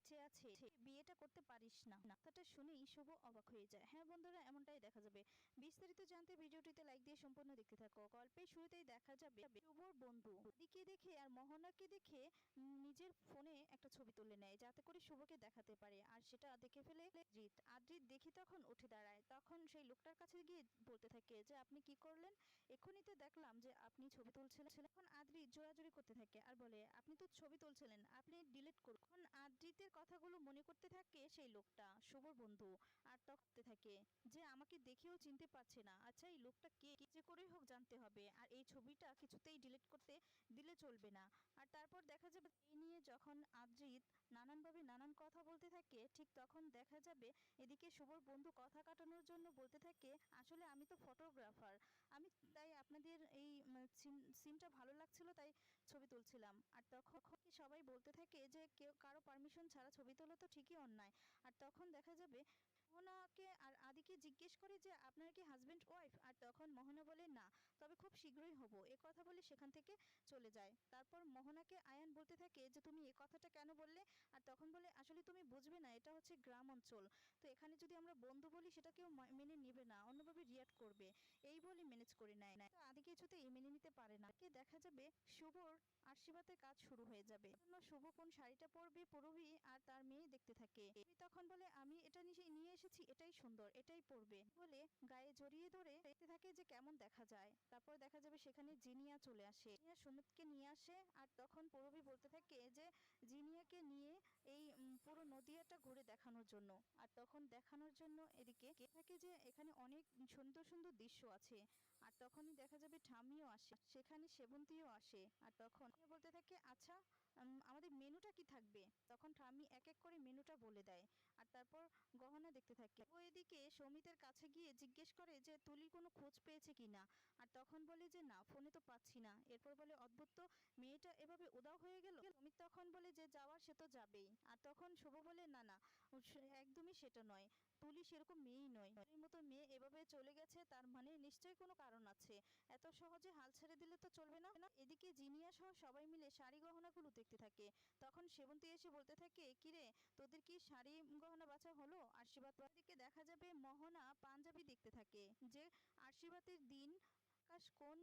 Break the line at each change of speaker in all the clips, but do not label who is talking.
বেঁচে আছে, বিয়েটা করতে পারিস না। কথাটা শুনেই শুভ অবাক হয়ে যায়। হ্যাঁ বন্ধুরা, এমনটাই দেখা যাবে। বিস্তারিত জানতে ভিডিওটিতে লাইক দিয়ে সম্পূর্ণ দেখতে থাকো। গল্পের শুরুতেই দেখা যাবে শুভর বন্ধু। দিকে দেখে আর মোহনাকে দেখে নিজের ফোনে একটা ছবি তুলে নেয়, যাতে করে শুভকে দেখাতে পারে। আর সেটা দেখে ফেলে আদ্রিত। আদ্রিত দেখি তখন উঠে দাঁড়ায়। তখন সেই লোকটার কাছে গিয়ে বলতে থাকে যে, আপনি কি করলেন? এক্ষুনি তো দেখলাম যে, আপনি ছবি তুলছিলেন এখন আদ্রিত জোরাজোরি করতে থাকে আর বলে, আপনি তো ছবি তুলছিলেন, আপনি ডিলিট করুন। এখন আদ্রিতের কথাগুলো মনে করতে থাকে সেই লোকটা শুভর বন্ধু, আর তখতে থাকে যে আমাকে দেখেও চিনতে পারছে না। আচ্ছা এই লোকটা কে? যে করেই হোক জানতে হবে, আর এই ছবিটা কিছুতেই ডিলিট করতে দিলে চলবে না। আর তারপর দেখা যাবে এই নিয়ে যখন আদ্রিত নানানভাবে নানান কথা বলতে থাকে, ঠিক তখন দেখা যাবে এদিকে শুভর বন্ধু কথা কাটানোর জন্য বলতে থাকে, আসলে আমি তো ফটোগ্রাফার আমি তাই আপনাদের এই সিনটা ভালো লাগছিল, তাই ছবি তুলছিলাম আর তখন কি সবাই বলতে থাকে যে, কেউ কারও পারমিশন ছাড়া ছবি তোলা তো ঠিকই অন্যায়। আর তখন দেখা যাবে মোহনাকে আর আদিকে জিজ্ঞেস করে যে, আপনার কি হাজব্যান্ড ওয়াইফ আর তখন মোহনা বলে, না, তবে খুব শীঘ্রই হব। এ কথা বলে সেখান থেকে চলে যায়। তারপর মোহনাকে আয়ান বলতে থাকে যে, তুমি এ কথাটা কেন বললে? আর তখন বলে, আসলে তুমি বুঝবে না, এটা হচ্ছে গ্রাম অঞ্চল। তো এখানে যদি আমরা বন্ধু বলি, সেটা কেউ মেনে নেবে না, অন্যভাবে রিয়াক্ট করবে। এই বলে ম্যানেজ করে নেয়। না আদি কিছুতেই মেনে নিতে পারে না। কে দেখা যাবে শুভর আশীর্বাদের কাজ শুরু হয়ে যাবে। শুভ কোন শাড়িটা পরবে পরবি আর তার মেয়ে দেখতে থাকে। তখন বলে, আমি এটা নিয়ে এসেছি, এটাই সুন্দর, এটাই পরবে। বলে গায়ে জড়িয়ে ধরে দেখতে থাকে যে কেমন দেখা যায়। তারপর দেখা যাবে সেখানে জিনিয়া চলে আসে। জিনিয়া সুমিতকে নিয়ে আসে আর তখন পরবী বলতে থাকে যে জিনিয়াকে নিয়ে এই পুরো নদিয়াটা ঘুরে দেখানোর জন্য। আর তখন দেখানোর জন্য এদিকে কে থাকে যে এখানে অনেক সুন্দর সুন্দর দৃশ্য আছে। আর তখনই দেখা যাবে ঠামিও আসে, সেখানে সেবন্তীও আসে। আর তখন বলতে থাকে আচ্ছা আমাদের মেনুটা কি থাকবে? তখন ঠামি এক এক করে মেনুটা বলে দেয়। আর তারপর গহনা দেখতে থাকে। ও এদিকে সৌমিতের কাছে গিয়ে জিজ্ঞেস করে যে, তুলি কোনো খোঁজ পেয়েছে কিনা আর তখন বলে যে, না, ফোনে তো পাচ্ছি না। এরপর বলে, অদ্ভুত মেয়েটা এভাবে উদাও হয়ে গেল তখন যে যাওয়ার সে তো যাবেই। আর তখন শুভ বলে, না না একদমই সেটা নয়। তুলি সেরকম মেয়েই নয়। এর মতো মেয়ে এভাবে চলে গেছে, তার মানে নিশ্চয়ই কোনো কারণ আছে। এত সহজে হাল ছেড়ে দিলে তো চলবে না? এদিকে জিনিয়া সহ সবাই মিলে শাড়ি গহনাগুলো দেখতে থাকে। তখন সেবন্তী এসে বলতে থাকে কিরে তোদের কি শাড়ি গহনা বাছা হলো? আশীর্বাদ দেখা যাবে মোহনা পাঞ্জাবি দেখতে থাকে। যে আশীর্বাদের দিন আকাশ কোন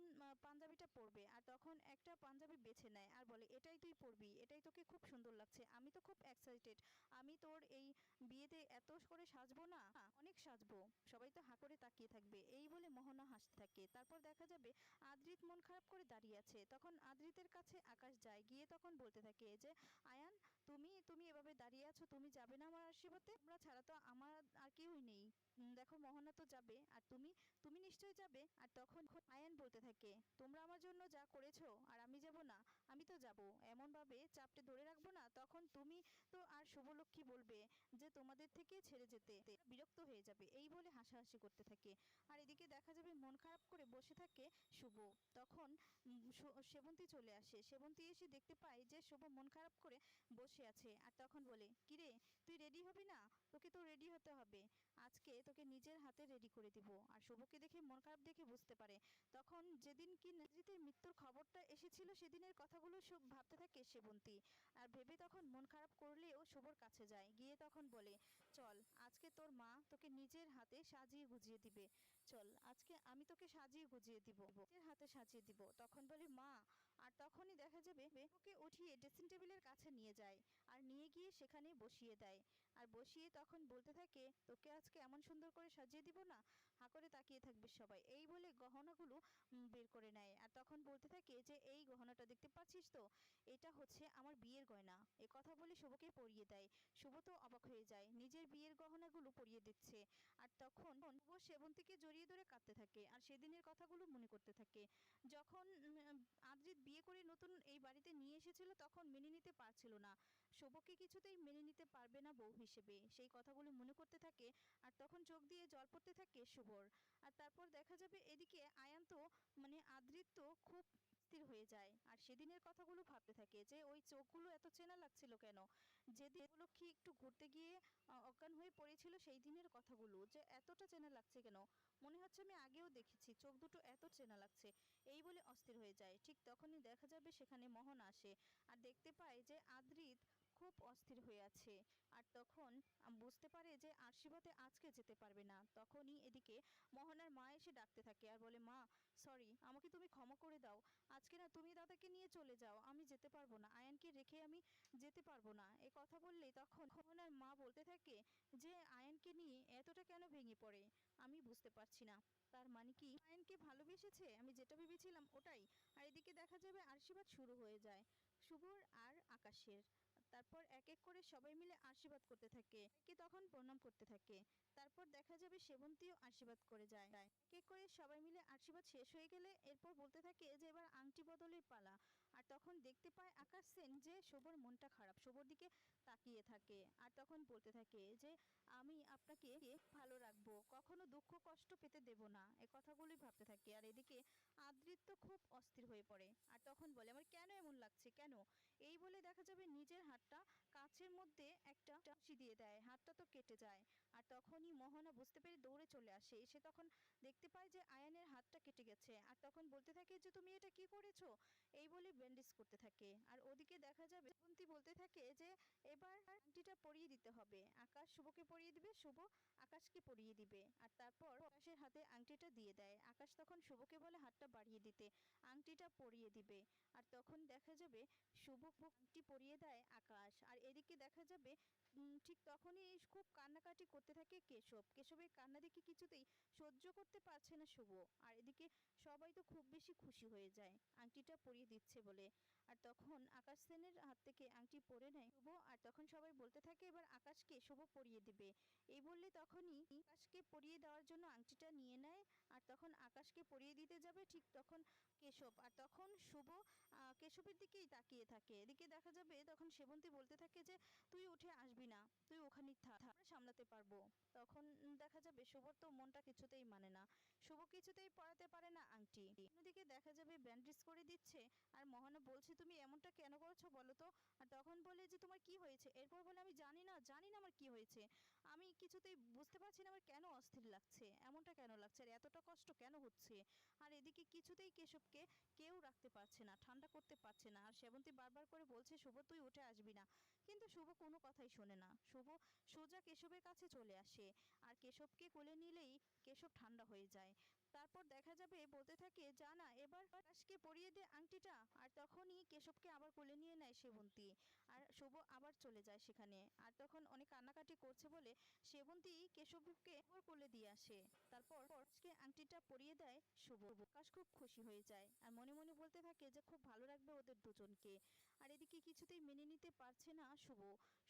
পাঞ্জাবিটা পরবে আর তখন একটা পাঞ্জাবি বেছে নেয় আর বলে, এটাই তুই পরবি এটাই তোকে খুব সুন্দর লাগছে, আমি তো খুব এক্সাইটেড আমি তোর এই বিয়েতে এত করে সাজবো না? অনেক সাজবো। সবাই তো হা করে তাকিয়ে থাকবে এই বলে মোহনা হাসতে থাকে। তারপর দেখা যাবে আদ্রিত মন খারাপ করে দাঁড়িয়ে আছে। তখন আদ্রিতের কাছে আকাশ যায়। গিয়ে তখন বলতে থাকে যে, আয়ান, তুমি তুমি এভাবে দাঁড়িয়ে আছো, তুমি যাবে না আমার আশীর্বাদে? আমরা ছাড়া তো আমার আর কেউই নেই। দেখো মোহনা তো যাবে। আর তুমি তুমি নিশ্চয়ই যাবে। আর তখন আয়ান বলতে থাকে, তোমরা আমার জন্য যা করেছ, আর আমি যাব না। আমি তো যাব। এমনভাবে চাপটে ধরে রাখব না, তখন তুমি তো আর শুভলক্ষ্মী বলবে যে তোমাদের থেকে ছেড়ে যেতে। বিরক্ত হয়ে যাবে, এই বলে হাসাহাসি করতে থাকে। আর এদিকে দেখা যাবে মন খারাপ করে বসে থাকে শুভ। তখন সেবন্তী চলে আসে। সেবন্তী এসে দেখতে পায় যে শুভ মন খারাপ করে বসে আছে। আর তখন বলে, কিরে, তুই রেডি হবি না? তোকে তো রেডি হতে হবে। আজকে তোকে নিজের হাতে রেডি করে দিব। আর শুভকে দেখে মন খারাপ দেখে বুঝতে পারে। তখন যেদিন কি নাজিতের মৃত্যুর খবরটা এসেছিল, সেদিনের কথাগুলো সব ভাবতে থাকে সেবন্তী আর ভেবে তখন মন খারাপ করলেও শুভর কাছে যায়। গিয়ে তখন বলে, চল, আজকে তোর মা তোকে নিজের হাতে সাজিয়ে গুজিয়ে দিবে। চল, আজকে আমি তোকে সাজিয়ে গুজিয়ে দিব। নিজের হাতে সাজিয়ে দিব। তখন বলে, মা তখনই দেখা যাবে ওকে উঠিয়ে ড্রেসিং টেবিলের কাছে নিয়ে যায় আর নিয়ে গিয়ে সেখানে বসিয়ে দেয়। আর বসিয়ে তখন বলতে থাকে, তোকে আজকে এমন সুন্দর করে সাজিয়ে দিব না? হা করে তাকিয়ে থাকবে সবাই। এই বলে গহনাগুলো বের করে নেয়। আর তখন বলতে থাকে যে, এই গহনাটা দেখতে পাচ্ছিস তো? এটা হচ্ছে আমার বিয়ের গয়না। এ কথা বলে শুভকে পরিয়ে দেয়। শুভ তো অবাক হয়ে যায়, নিজের বিয়ের গহনাগুলো পরিয়ে দিচ্ছে। আর তখন শুভ সেবন্তীকে জড়িয়ে ধরে কাঁদতে থাকে। আর সেদিনের কথাগুলো মনে করতে থাকে। যখন আদ্রিত বিয়ে করে নতুন এই বাড়িতে নিয়ে এসেছিল তখন মেনে নিতে পারছিল না। শুভকে কিছুতেই মেনে নিতে পারবে না বউ হিসেবে। সেই কথাগুলো মনে করতে থাকে আর তখন চোখ দিয়ে জল পড়তে থাকে শুভর আর তারপর দেখা যাবে এদিকে আয়ান তো মানে আদ্রিত তো খুব স্থির হয়ে যায়। আর সেদিনের কথাগুলো ভাবতে থাকে যে, ওই চোখগুলো এত চেনা লাগছিল কেন? যেদিন লক্ষ্মী একটু ঘুরতে গিয়ে অজ্ঞান হয়ে পড়েছিল সেই দিনের কথাগুলো যে, এতটা চেনা লাগছে কেন? মনে হচ্ছে আমি আগেও দেখেছি, চোখ দুটো এত চেনা লাগছে। এই বলে অস্থির হয়ে যায়। ঠিক তখনই দেখা যাবে সেখানে মোহন আসে। আর দেখতে পায় যে আদ্রিত খুব অস্থির হয়ে আছে। আর তখন বুঝতে পারে যে আশীর্বাদে আজকে যেতে পারবে না। তখনই এদিকে মোহনার মা এসে ডাকতে থাকে আর বলে, মা সরি আমাকে তুমি ক্ষমা করে দাও। আজকে না তুমি দাদাকে নিয়ে চলে যাও। আমি যেতে পারব না। আয়ানকে রেখে আমি যেতে পারব না। এ কথা বললেই তখন মোহনার মা বলতে থাকে যে, আয়ানকে নিয়ে এতটা কেন ভেঙে পড়ে? আমি বুঝতে পারছি না। তার মানে কি? আয়নকে ভালোবেসেছে? আমি যেটা ভেবেছিলাম ওটাই। আর এদিকে দেখা যাবে আশীর্বাদ শুরু হয়ে যায়। শুভর আর আকাশের। তারপর এক এক করে সবাই মিলে আশীর্বাদ করতে থাকে। একে তখন প্রণাম করতে থাকে। তারপর দেখা যাবে সেবন্তীও আশীর্বাদ করে যায়। এক করে সবাই মিলে আশীর্বাদ শেষ হয়ে গেলে এরপর বলতে থাকে যে এবার আংটি বদলের পালা। আর তখন দেখতে পায় আকাশ সেন যে শুভর মনটা খারাপ শুভর দিকে তাকিয়ে থাকে আর তখন বলতে থাকে যে, আমি আপনাকে ভালো রাখব, কখনো দুঃখ, কষ্ট পেতে দেব না। এ কথাগুলোই ভাবতে থাকে আর এদিকে আদৃত্য খুব অস্থির হয়ে পড়ে আর তখন বলে, আমার কেন এমন লাগছে, কেন? এই বলে দেখা যাবে নিজের হাতটা কাছের মধ্যে একটা টাঁচি দিয়ে দেয়, হাতটা তো কেটে যায় আর তখনই মোহনা বুঝতে পেরে দৌড়ে চলে আসে। এসে তখন দেখতে পায় যে আয়ানের হাতটা কেটে গেছে আর তখন বলতে থাকে যে, তুমি এটা কি করেছ? এই বলে ব্যান্ডেজ করতে থাকে। আর ওদিকে দেখা যাবে বন্তি বলতে থাকে যে, এবার আংটিটা পরিয়ে দিতে হবে। আকাশ শুভকে পরিয়ে দিবে, শুভ আকাশকে পরিয়ে দিবে। আর তারপর হাতে আংটিটা দিয়ে দেয়। আকাশ তখন শুভকে বলে, হাতটা বাড়িয়ে দিতে। আংটিটা পরিয়ে দিবে। আর তখন দেখা যাবে, শুভ আংটি পরিয়ে দেয় আকাশ। আর এদিকে দেখা যাবে ঠিক তখনই খুব কান্নাকাটি করতে থাকে কেশব। কেশবের কান্না দেখে কিছুতেই সহ্য করতে পারছে না শুভ। আর এদিকে সবাই তো খুব বেশি খুশি হয়ে যায়, আংটিটা পরিয়ে দিচ্ছে বলে। আর তখন আকাশ সেনের হাত থেকে আংটি পরে নেয় শুভ। আর তখন সবাই বলতে থাকে, এবার আকাশকে শুভ পরিয়ে দিবে। এই বললে তখনই আকাশকে পরিয়ে দেওয়ার জন্য আংটিটা নিয়ে নেয়। আর তখন আকাশকে পরিয়ে দিতে যাবে ঠিক তখন কেশব। আর তখন শুভ কেশবের দিকেই তাকিয়ে থাকে। এদিকে দেখা যাবে তখন সেবন্তী বলতে থাকে যে, তুই উঠে আসবি না। তুই ওখানেই থাক সামলাতে পারব। তখন দেখা যাবে শুভর তো মনটা কিছুতেই মানে না। শুভ কিছুতেই পড়াতে পারে না, আংটি। অন্যদিকে দেখা যাবে ব্যান্ডেজ করে দিচ্ছে আর মহানা বলছে, তুমি এমনটা কেন করছ বলো তো? আর তখন বলে যে, তোমার কি হয়েছে? এরপর বলে, আমি জানি না জানি না আমার কি হয়েছে। আমি কিছুতেই বুঝতে পারছি না আমার কেন অস্থির লাগছে, এমনটা কেন লাগছে, আর এতটা কষ্ট কেন হচ্ছে? আর এদিকে কিছুতেই কেশবকে কেউ রাখতে পারছে না, ঠান্ডা করতে পারছে না। আর সেবন্তী বারবার করে বলছে, শুভ, তুই উঠে আসবি না। কিন্তু শুভ কোনো কথাই শোনে না। শুভ সোজা কেশবের কাছে চলে আসে। আর কেশবকে কোলে নিলেই কেশব ঠান্ডা হয়ে যায়। তারপর দেখা যাবে, বলতে থাকে জানা এবার আকাশকে পরিয়ে দে আংটিটা। আর তখনই কেশবকে আবার কোলে নিয়ে নেয় সেবন্তী। আর শুভ আবার চলে যায় সেখানে। আর তখন অনেক কান্নাকাটি করছে বলে সেবন্তী কেশবকে আবার কোলে দিয়ে আসে। তারপর আকাশকে আংটিটা পরিয়ে দেয় শুভ। আকাশ খুব খুশি হয়ে যায়। আর মনে বলতে থাকে যে, খুব ভালো রাখবে ওদের দুজনকে। আর এদিকে কিছুতেই মেনে নিতে পারছে না শুভ।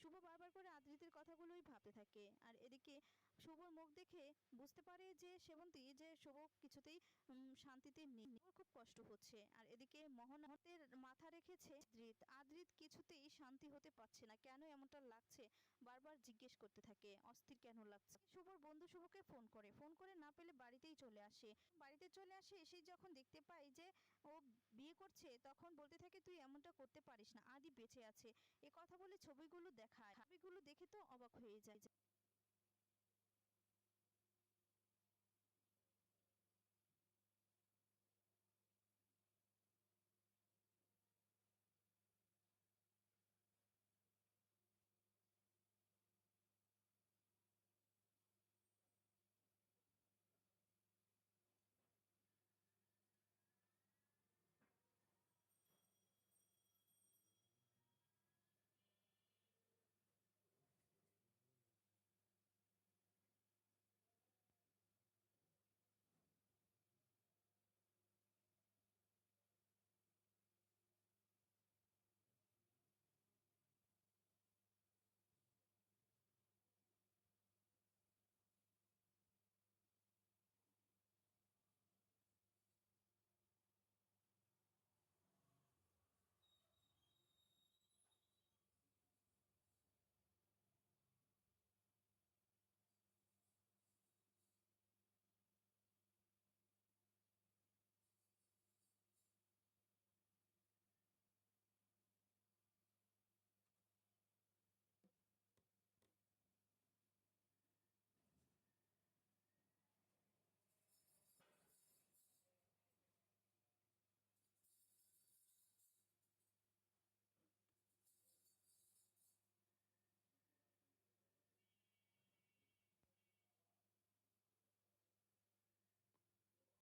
শুভ বারবার করে আদৃতির কথাগুলোই ভাবতে থাকে। আর এদিকে শুভর মুখ দেখে বুঝতে পারে যে সেবন্তী যে শুভ কিছুতেই শান্তিতে নেই। খুব কষ্ট হচ্ছে। আর এদিকে মোহনাতের মাথা রেখেছে আদৃত আদৃত কিছুতেই হতে পারছে না। কেন এমনটা লাগছে? বারবার জিজ্ঞেস করতে থাকে। অস্থির কেন লাগছে? শুভর বন্ধু শুভকে ফোন করে। ফোন করে না পেলে বাড়িতেই চলে আসে। বাড়িতে চলে আসে যখন দেখতে যে ও বিয়ে করছে, তখন বলতে থাকে, তুই এমনটা করতে পারিস না। আদি বেঁচে আছে। এ কথা বলে ছবিগুলো দেখায়। ছবিগুলো দেখে তো অবাক হয়ে যায়।